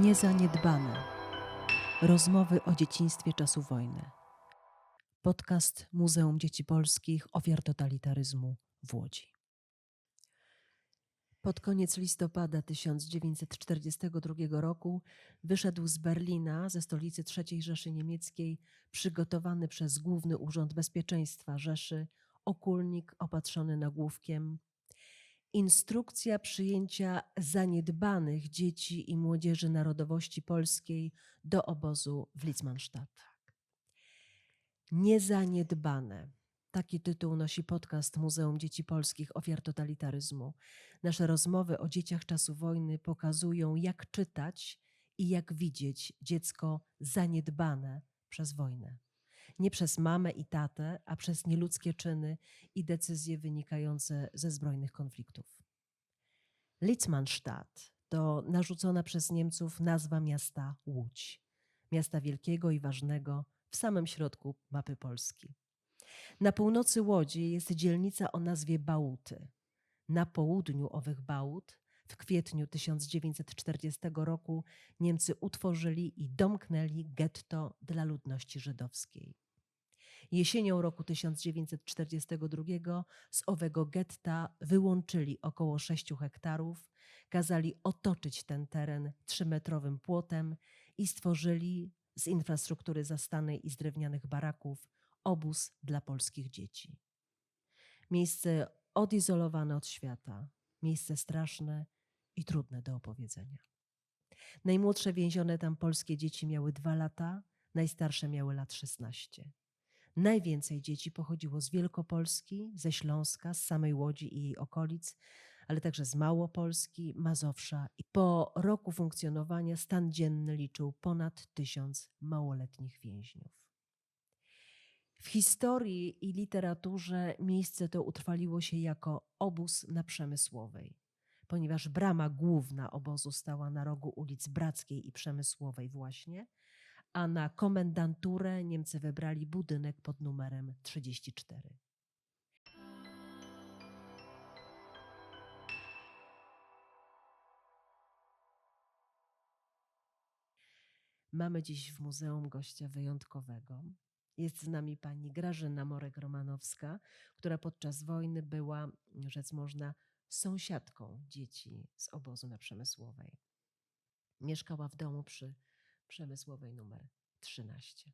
Niezaniedbane. Rozmowy o dzieciństwie czasu wojny. Podcast Muzeum Dzieci Polskich Ofiar Totalitaryzmu w Łodzi. Pod koniec listopada 1942 roku wyszedł z Berlina, ze stolicy III Rzeszy Niemieckiej, przygotowany przez Główny Urząd Bezpieczeństwa Rzeszy okulnik opatrzony nagłówkiem Instrukcja przyjęcia zaniedbanych dzieci i młodzieży narodowości polskiej do obozu w Litzmannstadt. Niezaniedbane. Taki tytuł nosi podcast Muzeum Dzieci Polskich Ofiar Totalitaryzmu. Nasze rozmowy o dzieciach czasu wojny pokazują, jak czytać i jak widzieć dziecko zaniedbane przez wojnę. Nie przez mamę i tatę, a przez nieludzkie czyny i decyzje wynikające ze zbrojnych konfliktów. Litzmannstadt to narzucona przez Niemców nazwa miasta Łódź, miasta wielkiego i ważnego w samym środku mapy Polski. Na północy Łodzi jest dzielnica o nazwie Bałuty. Na południu owych Bałut w kwietniu 1940 roku Niemcy utworzyli i domknęli getto dla ludności żydowskiej. Jesienią roku 1942 z owego getta wyłączyli około 6 hektarów, kazali otoczyć ten teren trzymetrowym płotem i stworzyli z infrastruktury zastanej i z drewnianych baraków obóz dla polskich dzieci. Miejsce odizolowane od świata, miejsce straszne i trudne do opowiedzenia. Najmłodsze więzione tam polskie dzieci miały dwa lata, najstarsze miały lat 16. Najwięcej dzieci pochodziło z Wielkopolski, ze Śląska, z samej Łodzi i jej okolic, ale także z Małopolski, Mazowsza. I po roku funkcjonowania stan dzienny liczył ponad tysiąc małoletnich więźniów. W historii i literaturze miejsce to utrwaliło się jako obóz na Przemysłowej, ponieważ brama główna obozu stała na rogu ulic Brackiej i Przemysłowej właśnie, a na komendanturę Niemcy wybrali budynek pod numerem 34. Mamy dziś w muzeum gościa wyjątkowego. Jest z nami pani Grażyna Morek-Romanowska, która podczas wojny była, rzec można, sąsiadką dzieci z obozu na Przemysłowej. Mieszkała w domu przy Przemysłowej numer 13.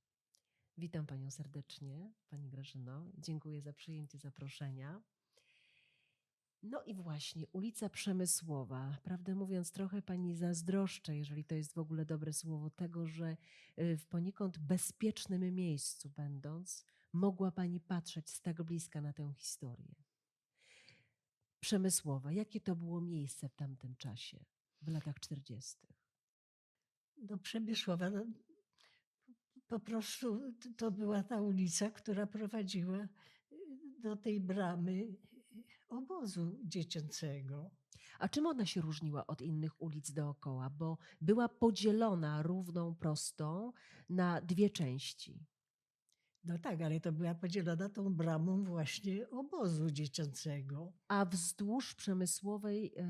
Witam Panią serdecznie, Pani Grażyno. Dziękuję za przyjęcie zaproszenia. No i właśnie, ulica Przemysłowa. Prawdę mówiąc, trochę Pani zazdroszczę, jeżeli to jest w ogóle dobre słowo, tego, że y, w poniekąd bezpiecznym miejscu będąc, mogła Pani patrzeć z tak bliska na tę historię. Przemysłowa, jakie to było miejsce w tamtym czasie, w latach 40.? do Przemysłowa. No, po prostu to była ta ulica, która prowadziła y, do tej bramy y, obozu dziecięcego. A czym ona się różniła od innych ulic dookoła? Bo była podzielona równą prostą na dwie części. No tak, ale to była podzielona tą bramą właśnie obozu dziecięcego. A wzdłuż przemysłowej e,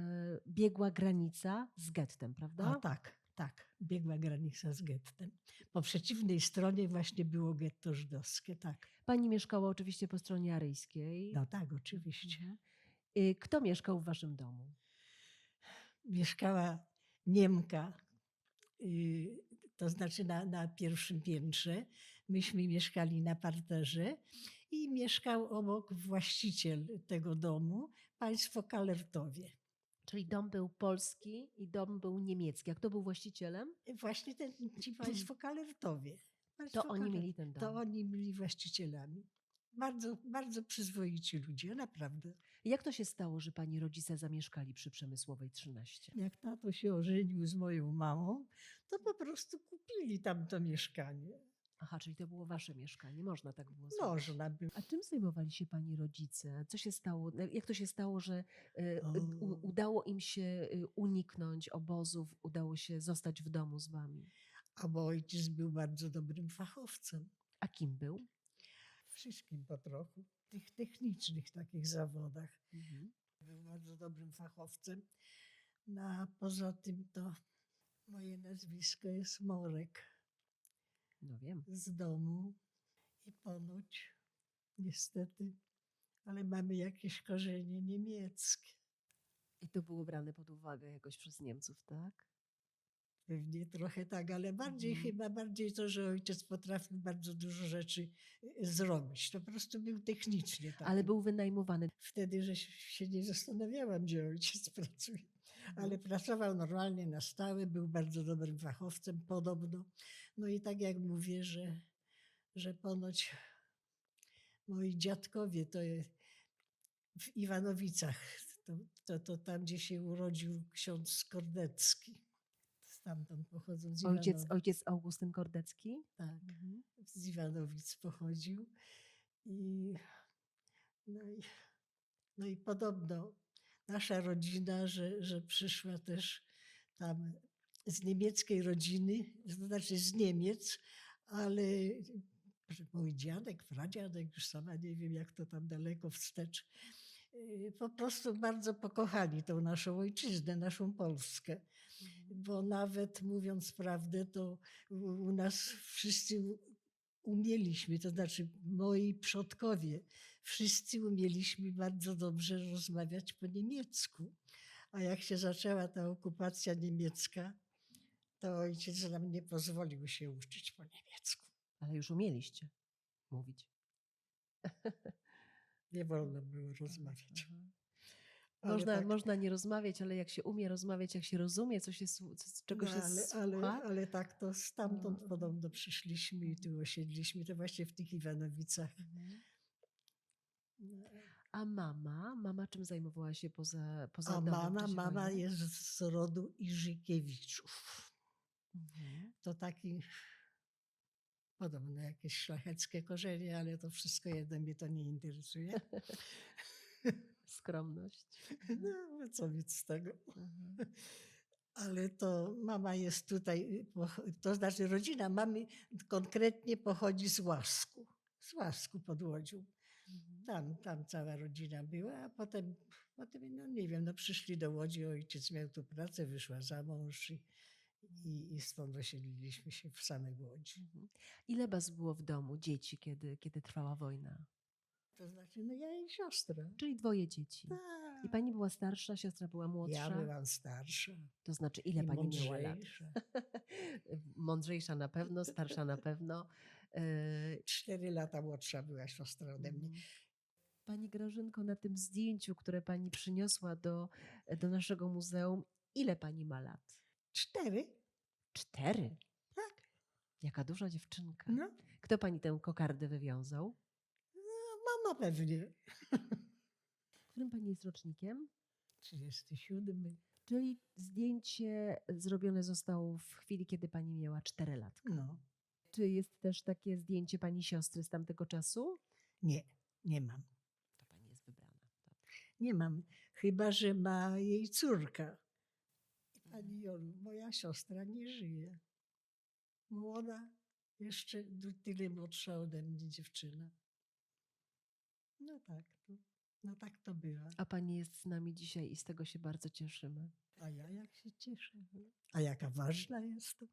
biegła granica z gettem, prawda? A tak, tak, biegła granica z gettem. Po przeciwnej stronie właśnie było getto żydowskie, tak. Pani mieszkała oczywiście po stronie aryjskiej. No tak, oczywiście. Mhm. Y, Kto mieszkał w waszym domu? Mieszkała Niemka, y, to znaczy na, na pierwszym piętrze. Myśmy mieszkali na parterze i mieszkał obok właściciel tego domu, państwo Kalertowie. Czyli dom był polski i dom był niemiecki. A kto był właścicielem? Właśnie ten, ci państwo Kalertowie. Państwo To oni mieli ten dom. To oni byli właścicielami. Bardzo, bardzo przyzwoici ludzie, naprawdę. Jak to się stało, że pani rodzice zamieszkali przy Przemysłowej 13? Jak tato się ożenił z moją mamą, to po prostu kupili tam to mieszkanie. Aha, czyli to było wasze mieszkanie. Można tak było zrobić. Można by. A czym zajmowali się pani rodzice? Co się stało? Jak to się stało, że y, O. u, udało im się y, uniknąć obozów, udało się zostać w domu z wami? A bo ojciec był bardzo dobrym fachowcem. A kim był? Wszystkim po trochu. W tych technicznych takich zawodach. Mhm. Był bardzo dobrym fachowcem. No a poza tym to Moje nazwisko jest Morek No wiem. z domu i ponoć, niestety, ale mamy jakieś korzenie niemieckie. I to było brane pod uwagę jakoś przez Niemców, tak? Pewnie trochę tak, ale bardziej Mhm. chyba bardziej to, że ojciec potrafił bardzo dużo rzeczy y, zrobić. To po prostu był technicznie tak. Ale był wynajmowany. Wtedy, że się- nie zastanawiałam, gdzie ojciec pracuje. Mhm. Ale pracował normalnie na stałe, był bardzo dobrym fachowcem podobno. No i tak jak mówię, że, że ponoć moi dziadkowie to w Iwanowicach, to, to, to tam, gdzie się urodził ksiądz Skordecki. Stamtąd pochodzą z Ojciec, Iwanowic. ojciec Augustyn Kordecki. Tak, z Iwanowic pochodził. I, no, i, no i podobno nasza rodzina, że, że przyszła też tam z niemieckiej rodziny, to znaczy z Niemiec, ale mój dziadek, pradziadek, już sama nie wiem jak to tam daleko wstecz, y, po prostu bardzo pokochali tą naszą ojczyznę, naszą Polskę bo nawet mówiąc prawdę, to u, nas wszyscy umieliśmy, to znaczy moi przodkowie, wszyscy umieliśmy bardzo dobrze rozmawiać po niemiecku. A jak się zaczęła ta okupacja niemiecka, to ojciec nam nie pozwolił się uczyć po niemiecku. Ale już umieliście mówić. Nie wolno było rozmawiać. Aha. Ale Można, tak- można nie rozmawiać, ale jak się umie rozmawiać, jak się rozumie, co się, czego no, się ale, słucha, ale, ale tak to stamtąd No. podobno przyszliśmy i tu osiedliśmy, to właśnie w tych Iwanowicach. Mhm. No, A mama? Mama czym zajmowała się poza, poza A mama, mama jest z rodu Iżykiewiczów. Mhm. To taki podobno jakieś szlacheckie korzenie, ale to wszystko jedno mnie to nie interesuje. Skromność. No, co nic z tego. Mhm. Ale to mama jest tutaj, to znaczy rodzina mamy konkretnie pochodzi z Łasku. Z Łasku pod Łodzią. Mhm. Tam, tam cała rodzina była, a potem, potem no nie wiem, no przyszli do Łodzi, ojciec miał tu pracę, wyszła za mąż i, i, i stąd osiedliliśmy się w samej Łodzi. Mhm. Ile was było w domu dzieci, kiedy, kiedy trwała wojna? To znaczy, no ja i siostra. Czyli dwoje dzieci. Tak. I pani była starsza, siostra była młodsza? Ja byłam starsza. To znaczy, ile i pani miała lat? mądrzejsza. Mądrzejsza na pewno, starsza na pewno. E, Cztery lata młodsza była siostra ode mnie. Mhm. Pani Grażynko, na tym zdjęciu, które pani przyniosła do, do naszego muzeum, ile pani ma lat? Cztery? Cztery. Tak. Jaka duża dziewczynka. No, Kto pani tę kokardę wywiązał? no mama pewnie. Którym pani jest rocznikiem? 37. Czyli zdjęcie zrobione zostało w chwili, kiedy pani miała 4 latka. No, Czy jest też takie zdjęcie pani siostry z tamtego czasu? nie, nie mam. To pani jest wybrana. Dobrze. Nie mam, chyba że ma jej córka. Jolu, moja siostra nie żyje. Młoda, jeszcze tyle młodsza ode mnie dziewczyna. No tak, to, no tak to bywa. A pani jest z nami dzisiaj i z tego się bardzo cieszymy. A ja jak się cieszę. A jaka ważna jest to.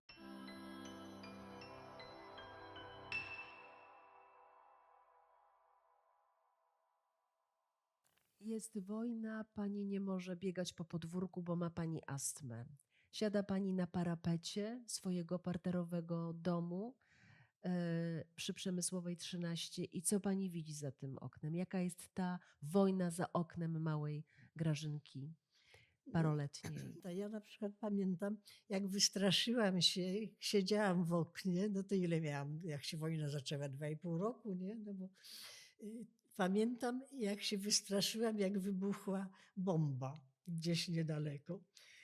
Jest wojna, pani nie może biegać po podwórku, bo ma pani astmę. Siada pani na parapecie swojego parterowego domu e, przy Przemysłowej 13 i co pani widzi za tym oknem? Jaka jest ta wojna za oknem małej Grażynki paroletniej? To ja na przykład pamiętam, jak wystraszyłam się, siedziałam w oknie, no to ile miałam, jak się wojna zaczęła, dwa i pół roku, nie? No bo, y, pamiętam, jak się wystraszyłam, jak wybuchła bomba gdzieś niedaleko.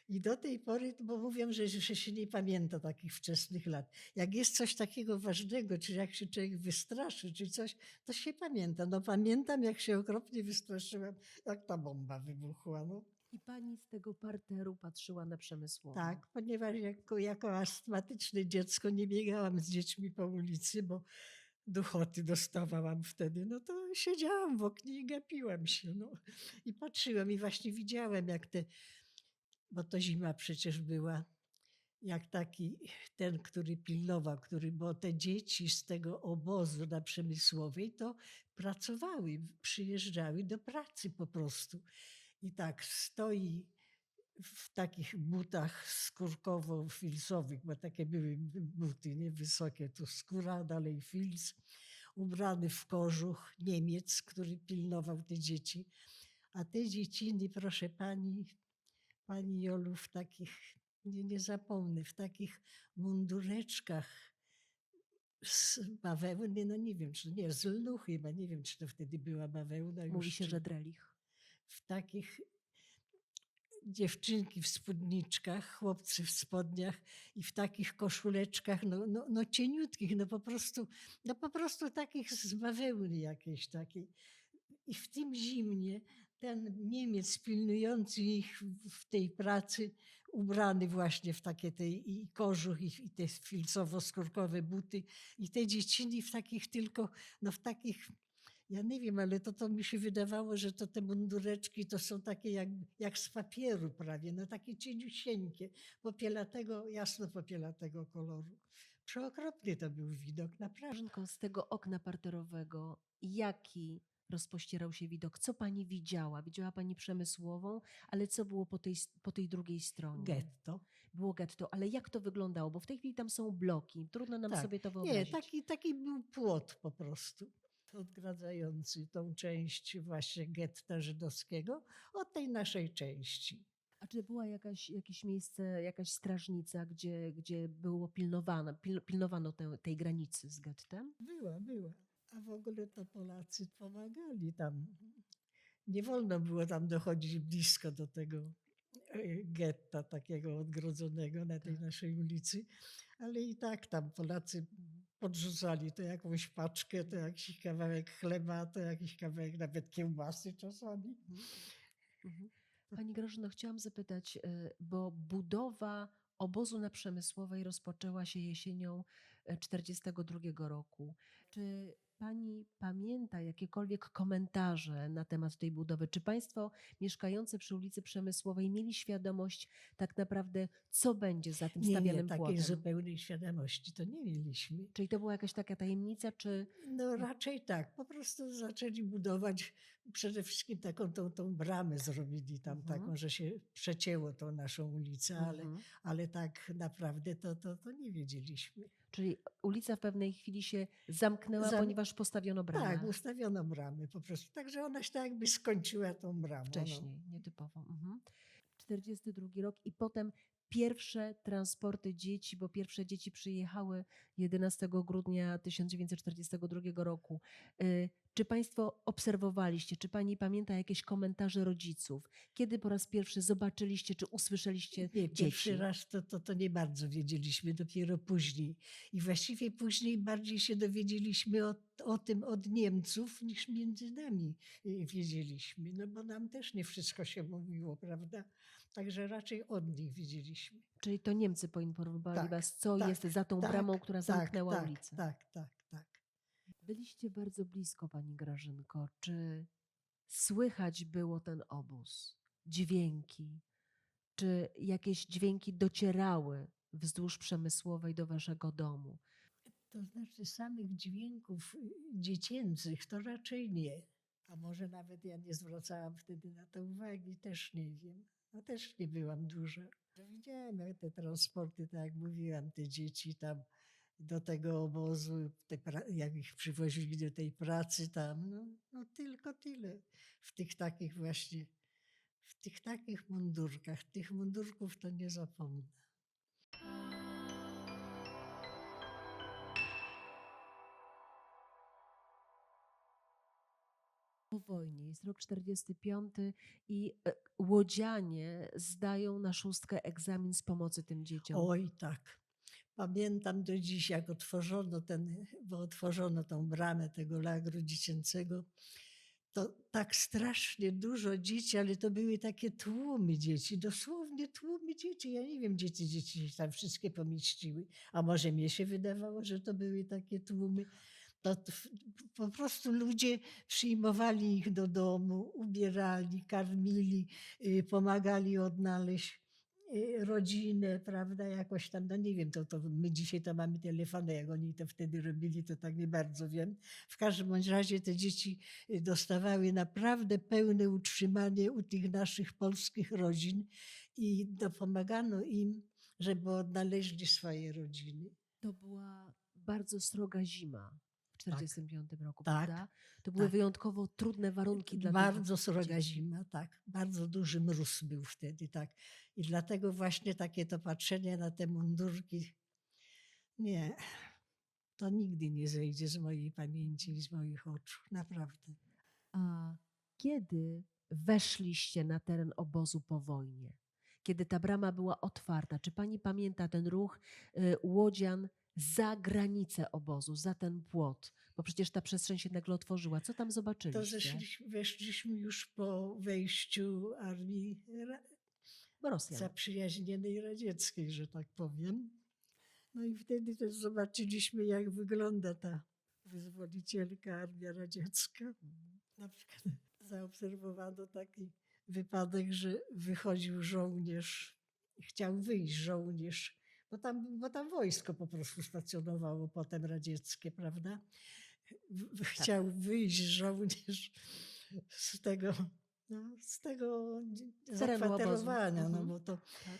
I do tej pory, bo mówią, że, że się nie pamięta takich wczesnych lat. Jak jest coś takiego ważnego, czy jak się człowiek wystraszy, czy coś, to się pamięta. No pamiętam, jak się okropnie wystraszyłam, jak ta bomba wybuchła. No. I pani z tego parteru patrzyła na Przemysłową. Tak, ponieważ jako, jako astmatyczne dziecko nie biegałam z dziećmi po ulicy, bo duchoty dostawałam wtedy, no to siedziałam w oknie i gapiłam się. No. I patrzyłam i właśnie widziałem, jak te, bo to zima przecież była, jak taki ten, który pilnował, który, bo te dzieci z tego obozu na Przemysłowej to pracowały, przyjeżdżały do pracy po prostu. I tak stoi w takich butach skórkowo-filcowych, bo takie były buty, nie wysokie, tu skóra, dalej filc, ubrany w kożuch Niemiec, który pilnował te dzieci. A te dzieciny, proszę pani, pani Jolu, w takich, nie, nie zapomnę, w takich mundureczkach z bawełny, no nie wiem, czy nie, z lnu chyba, nie wiem, czy to wtedy była bawełna. Mówi już, się, że drelich. w takich dziewczynki w spódniczkach, chłopcy w spodniach i w takich koszuleczkach, no, no, no cieniutkich, no po prostu, no po prostu takich z bawełny jakiejś takiej. I w tym zimnie ten Niemiec pilnujący ich w- tej pracy, ubrany właśnie w takie te i kożuch, i te filcowo-skórkowe buty, i te dzieciny w takich tylko, no w takich ja nie wiem, ale to, to mi się wydawało, że to te mundureczki to są takie jak, jak z papieru prawie, no takie cieniusieńkie, popielatego, jasno popielatego koloru. Przeokropny to był widok, naprawdę. Z tego okna parterowego, jaki rozpościerał się widok? Co pani widziała? Widziała pani przemysłową, ale co było po tej, po tej drugiej stronie? Getto. Było getto, ale jak to wyglądało? Bo w tej chwili tam są bloki. Trudno nam Tak. sobie to Nie, wyobrazić. taki, taki był płot po prostu. Odgradzający tą część właśnie getta żydowskiego od tej naszej części. A czy była jakaś, jakieś miejsce, jakaś strażnica, gdzie, gdzie było pilnowane, pil, pilnowano tę, tej granicy z gettem? Była, była. A w ogóle to Polacy pomagali tam. Nie wolno było tam dochodzić blisko do tego e, getta takiego odgrodzonego na tej Tak. naszej ulicy, ale i tak tam Polacy podrzucali to jakąś paczkę, to jakiś kawałek chleba, to jakiś kawałek nawet kiełbasy czasami. Mhm. Pani Grażyno, chciałam zapytać, y, bo budowa obozu na Przemysłowej rozpoczęła się jesienią 1942 roku. Czy pani pamięta jakiekolwiek komentarze na temat tej budowy? Czy państwo mieszkający przy ulicy Przemysłowej mieli świadomość tak naprawdę, co będzie za tym Nie, nie, stawianym takiej płotem? zupełnej świadomości to nie mieliśmy. Czyli to była jakaś taka tajemnica, czy No raczej tak. Po prostu zaczęli budować przede wszystkim taką tą, tą bramę zrobili tam Mhm. taką, że się przecięło tą naszą ulicę, ale, Mhm. ale tak naprawdę to, to, to nie wiedzieliśmy. Czyli ulica w pewnej chwili się zamknęła, Zam- ponieważ postawiono bramę Tak, ustawiono bramy po prostu. Także ona się tak jakby skończyła tą bramą. No. wcześniej, nietypowo. Mhm. 42 rok i potem pierwsze transporty dzieci, bo pierwsze dzieci przyjechały 11 grudnia 1942 roku. Y, Czy Państwo obserwowaliście, czy Pani pamięta jakieś komentarze rodziców? Kiedy po raz pierwszy zobaczyliście, czy usłyszeliście Nie, dzieci? pierwszy raz to, to, to nie bardzo wiedzieliśmy, dopiero później. I właściwie później bardziej się dowiedzieliśmy o, o tym od Niemców niż między nami y, wiedzieliśmy. No bo nam też nie wszystko się mówiło, prawda? Także raczej od nich wiedzieliśmy. Czyli to Niemcy poinformowali Tak, Was, co tak, jest za tą tak, bramą, która zamknęła tak, ulicę? Tak, tak, tak. Byliście bardzo blisko, Pani Grażynko. Czy słychać było ten obóz? Dźwięki? Czy jakieś dźwięki docierały wzdłuż Przemysłowej do Waszego domu? To znaczy samych dźwięków y, dziecięcych to raczej nie. A może nawet ja nie zwracałam wtedy na to uwagi, też nie wiem. No też nie byłam duża. Widziałam jak te transporty, tak jak mówiłam, te dzieci tam do tego obozu, te jak ich przywozili do tej pracy tam, no, no tylko tyle. W tych takich właśnie, w tych takich mundurkach, tych mundurków to nie zapomnę. Po wojnie jest rok 45 i e, łodzianie zdają na szóstkę egzamin z pomocy tym dzieciom. Oj, tak. Pamiętam do dziś, jak otworzono ten, bo otworzono tą bramę tego lagru dziecięcego, to tak strasznie dużo dzieci, ale to były takie tłumy dzieci, dosłownie tłumy dzieci. Ja nie wiem, gdzie te dzieci się tam wszystkie pomieściły. A może mnie się wydawało, że to były takie tłumy. To po prostu ludzie przyjmowali ich do domu, ubierali, karmili, y, pomagali odnaleźć y, rodzinę, prawda, jakoś tam, no nie wiem, to, to my dzisiaj to mamy telefony, jak oni to wtedy robili, to tak nie bardzo wiem. W każdym bądź razie te dzieci y, dostawały naprawdę pełne utrzymanie u tych naszych polskich rodzin i dopomagano im, żeby odnaleźli swoje rodziny. To była bardzo sroga zima w 1945 roku, Tak, prawda? To były tak. wyjątkowo trudne warunki dla Bardzo sroga dzieci. zima, tak. Bardzo duży mróz był wtedy, tak. I dlatego właśnie takie to patrzenie na te mundurki, nie, to nigdy nie zejdzie z mojej pamięci i z moich oczu, naprawdę. A kiedy weszliście na teren obozu po wojnie? Kiedy ta brama była otwarta, czy pani pamięta ten ruch y, łodzian za granicę obozu, za ten płot? Bo przecież ta przestrzeń się nagle otworzyła. Co tam To zobaczyliście? zeszliśmy, weszliśmy już po wejściu armii Rosjan. zaprzyjaźnionej radzieckiej, że tak powiem. No i wtedy też zobaczyliśmy, jak wygląda ta wyzwolicielka armia radziecka. Na przykład zaobserwowano taki wypadek, że wychodził żołnierz, chciał wyjść żołnierz, bo tam, bo tam wojsko po prostu stacjonowało potem radzieckie, prawda? W- Chciał wyjść żołnierz z tego, no, z tego Terenu obozu. zakwaterowania, no Mhm. bo to Tak.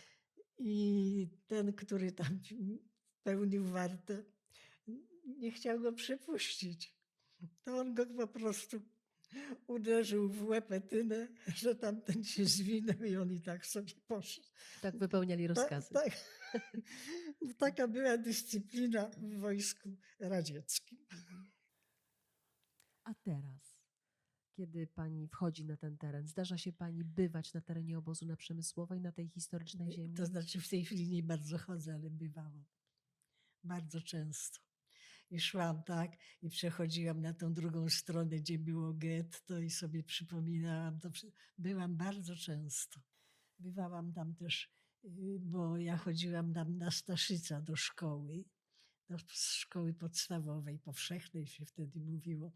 i ten, który tam pełnił wartę, nie chciał go przepuścić. To on go po prostu uderzył w łepetynę, że tamten się zwinął i on i tak sobie poszedł. tak wypełniali rozkazy. tak. Taka była dyscyplina w wojsku radzieckim. A teraz, kiedy pani wchodzi na ten teren, zdarza się pani bywać na terenie obozu na Przemysłowej, na tej historycznej ziemi? To znaczy w tej chwili nie bardzo chodzę, ale bywało. Bardzo często. I szłam tak i przechodziłam na tą drugą stronę, gdzie było getto i sobie przypominałam. To byłam bardzo często. Bywałam tam też, y, bo ja chodziłam tam na Staszyca do szkoły, do szkoły podstawowej, powszechnej się wtedy mówiło.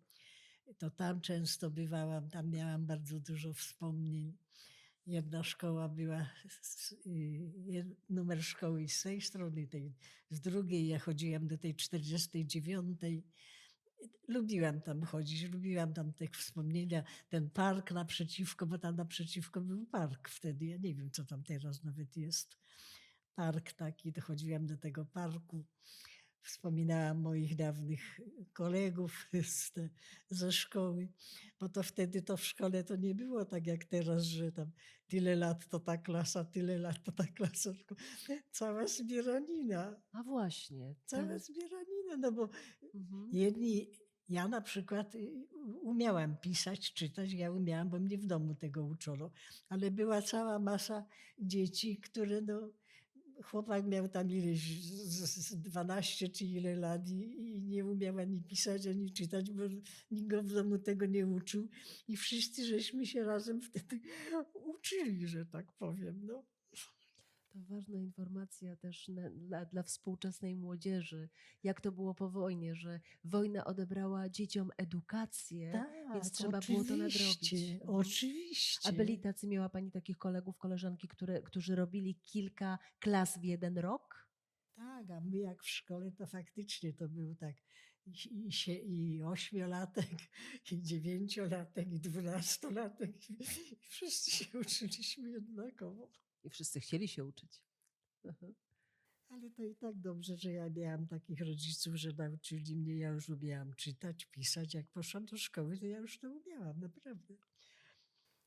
To tam często bywałam, tam miałam bardzo dużo wspomnień. Jedna szkoła była, y, numer szkoły z tej strony, tej z drugiej. Ja chodziłam do tej 49. Lubiłam tam chodzić, lubiłam tam te wspomnienia, ten park naprzeciwko, bo tam naprzeciwko był park wtedy. Ja nie wiem, co tam teraz nawet jest. Park taki, to chodziłam do tego parku. Wspominałam moich dawnych kolegów z ze szkoły, bo to wtedy to w szkole to nie było tak jak teraz, że tam tyle lat to ta klasa, tyle lat to ta klasa. tylko Cała zbieranina, A właśnie. cała ten- zbieranina, no bo Mhm. Jedni, ja na przykład y, umiałam pisać, czytać, ja umiałam, bo mnie w domu tego uczono, ale była cała masa dzieci, które no, chłopak miał tam ileś z- z- z 12 czy ile lat i, i nie umiał ani pisać, ani czytać, bo nikt go w domu tego nie uczył i wszyscy żeśmy się razem wtedy uczyli, że tak powiem. No. To ważna informacja też na, dla, dla współczesnej młodzieży, jak to było po wojnie, że wojna odebrała dzieciom edukację, więc trzeba było to nadrobić. oczywiście, Mhm. A byli tacy, miała pani takich kolegów, koleżanki, które, którzy robili kilka klas w jeden rok? Tak, a my jak w szkole, to faktycznie to był tak i, i, się, i ośmiolatek, i dziewięciolatek, i dwunastolatek. I wszyscy się uczyliśmy jednakowo. I wszyscy chcieli się uczyć. Ale to i tak dobrze, że ja miałam takich rodziców, że nauczyli mnie, ja już umiałam czytać, pisać. Jak poszłam do szkoły, to ja już to umiałam, naprawdę.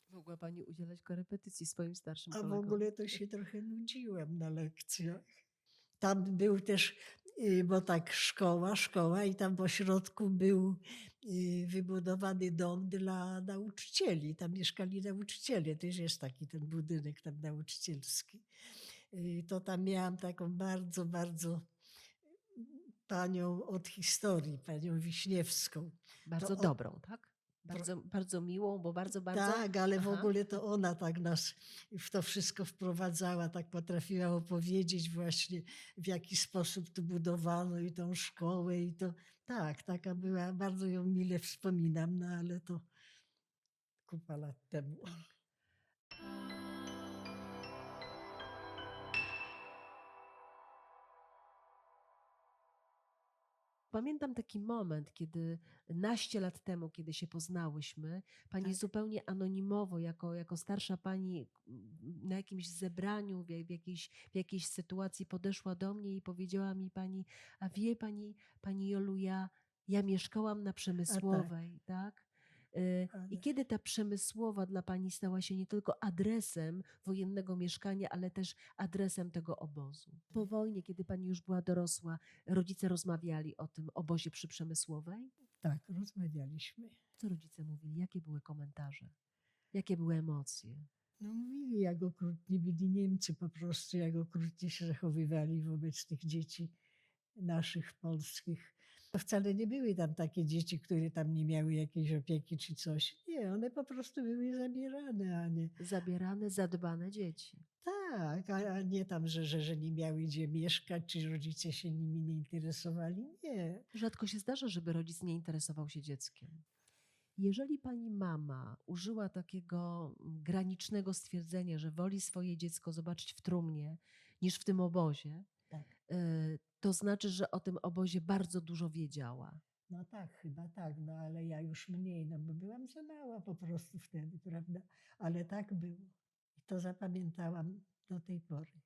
Mogła pani udzielać korepetycji swoim starszym A w kolegom. ogóle to się trochę nudziłam na lekcjach. Tam był też, bo tak szkoła, szkoła i tam w ośrodku był y, wybudowany dom dla nauczycieli. Tam mieszkali nauczyciele. Też jest taki ten budynek tam nauczycielski. Y, To tam miałam taką bardzo, bardzo panią od historii, panią Wiśniewską. Bardzo o- dobrą, tak? Bardzo, bardzo miłą, bo bardzo, bardzo... Tak, ale w Aha. ogóle to ona tak nas w to wszystko wprowadzała, tak potrafiła opowiedzieć właśnie w jaki sposób tu budowano i tą szkołę i to tak, taka była, bardzo ją mile wspominam, no ale to kupa lat temu. Pamiętam taki moment, kiedy naście lat temu, kiedy się poznałyśmy, pani Tak. zupełnie anonimowo, jako, jako starsza pani m, na jakimś zebraniu, w, w, jakiejś, w jakiejś sytuacji podeszła do mnie i powiedziała mi pani, a wie pani, pani Jolu, ja, ja mieszkałam na Przemysłowej, tak? Y, I Ale- kiedy ta przemysłowa dla pani stała się nie tylko adresem wojennego mieszkania, ale też adresem tego obozu? Po wojnie, kiedy pani już była dorosła, rodzice rozmawiali o tym obozie przy Przemysłowej? Tak, rozmawialiśmy. Co rodzice mówili? Jakie były komentarze? Jakie były emocje? No mówili, jak okrutni byli Niemcy po prostu, jak okrutnie się zachowywali wobec tych dzieci naszych, polskich. To wcale nie były tam takie dzieci, które tam nie miały jakiejś opieki czy coś. Nie, one po prostu były zabierane, a nie Zabierane, zadbane dzieci. tak, a, nie tam, że, że, że nie miały gdzie mieszkać, czy rodzice się nimi nie interesowali. Nie. Rzadko się zdarza, żeby rodzic nie interesował się dzieckiem. Jeżeli pani mama użyła takiego mm, granicznego stwierdzenia, że woli swoje dziecko zobaczyć w trumnie niż w tym obozie, Tak. To znaczy, że o tym obozie bardzo dużo wiedziała. No tak, chyba tak, no ale ja już mniej, no bo byłam za mała po prostu wtedy, prawda? Ale tak było. I to zapamiętałam do tej pory.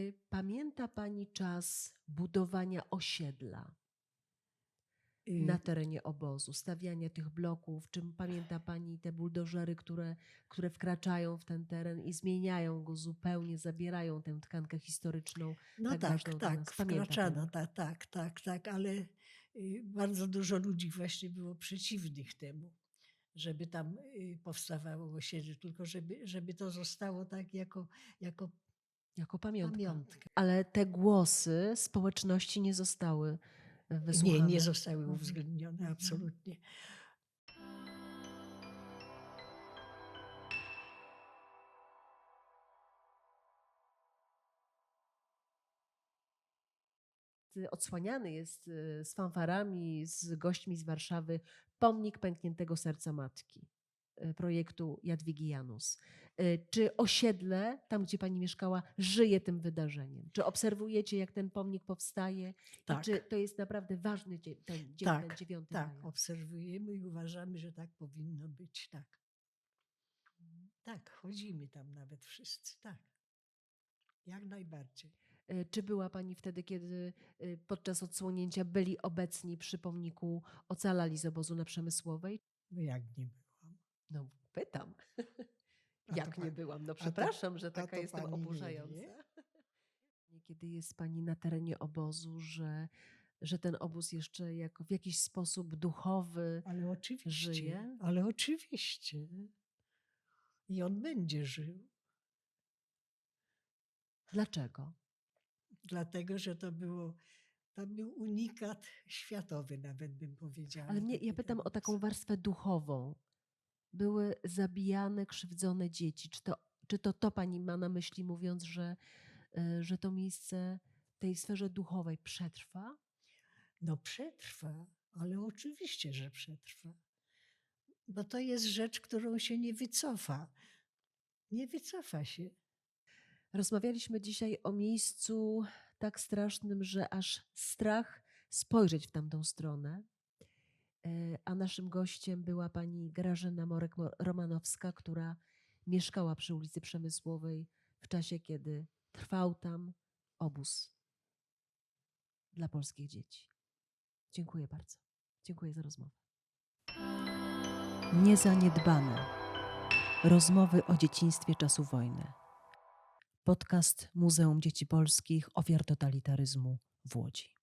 Y, Pamięta pani czas budowania osiedla na terenie obozu, stawiania tych bloków? Czy pamięta pani te buldożery, które, które wkraczają w ten teren i zmieniają go zupełnie, zabierają tę tkankę historyczną? No tak tak, tak, wkraczano, tak, tak, tak, tak, ale y, bardzo dużo ludzi właśnie było przeciwnych temu, żeby tam y, powstawało osiedle, tylko żeby, żeby to zostało tak jako, jako Jako pamiątka. pamiątka. Ale te głosy społeczności nie zostały wysłuchane. Nie, nie zostały Mhm. uwzględnione, Mhm. absolutnie. Odsłaniany jest y, z fanfarami, z gośćmi z Warszawy pomnik pękniętego serca matki projektu Jadwigi Janus. Y, Czy osiedle, tam gdzie pani mieszkała, żyje tym wydarzeniem? Czy obserwujecie, jak ten pomnik powstaje? Tak. I czy to jest naprawdę ważny dzie- ten, dzień, ten Tak, 9 Tak, maja? obserwujemy i uważamy, że tak powinno być, tak. Tak, chodzimy tam nawet wszyscy, tak. Jak najbardziej. Y, Czy była pani wtedy, kiedy podczas odsłonięcia byli obecni przy pomniku ocalali z obozu na Przemysłowej? No jak nie. No pytam. To Jak nie byłam? No to- przepraszam, że a taka to jestem pani nie oburzająca. wie? Kiedy jest pani na terenie obozu, że, że ten obóz jeszcze jako w jakiś sposób duchowy Ale oczywiście, żyje? ale oczywiście. I on będzie żył, Dlaczego? dlatego że to było, to był unikat światowy nawet bym powiedziała. Ale mnie, ja pytam o taką warstwę duchową. Były zabijane, krzywdzone dzieci. Czy to, czy to to pani ma na myśli, mówiąc, że, y, że to miejsce w tej sferze duchowej przetrwa? No przetrwa, ale oczywiście, że przetrwa. Bo to jest rzecz, którą się nie wycofa. Nie wycofa się. Rozmawialiśmy dzisiaj o miejscu tak strasznym, że aż strach spojrzeć w tamtą stronę. E, A naszym gościem była pani Grażyna Morek-Romanowska, która mieszkała przy ulicy Przemysłowej w czasie, kiedy trwał tam obóz dla polskich dzieci. Dziękuję bardzo. Dziękuję za rozmowę. Niezaniedbane. Rozmowy o dzieciństwie czasu wojny. Podcast Muzeum Dzieci Polskich Ofiar Totalitaryzmu w Łodzi.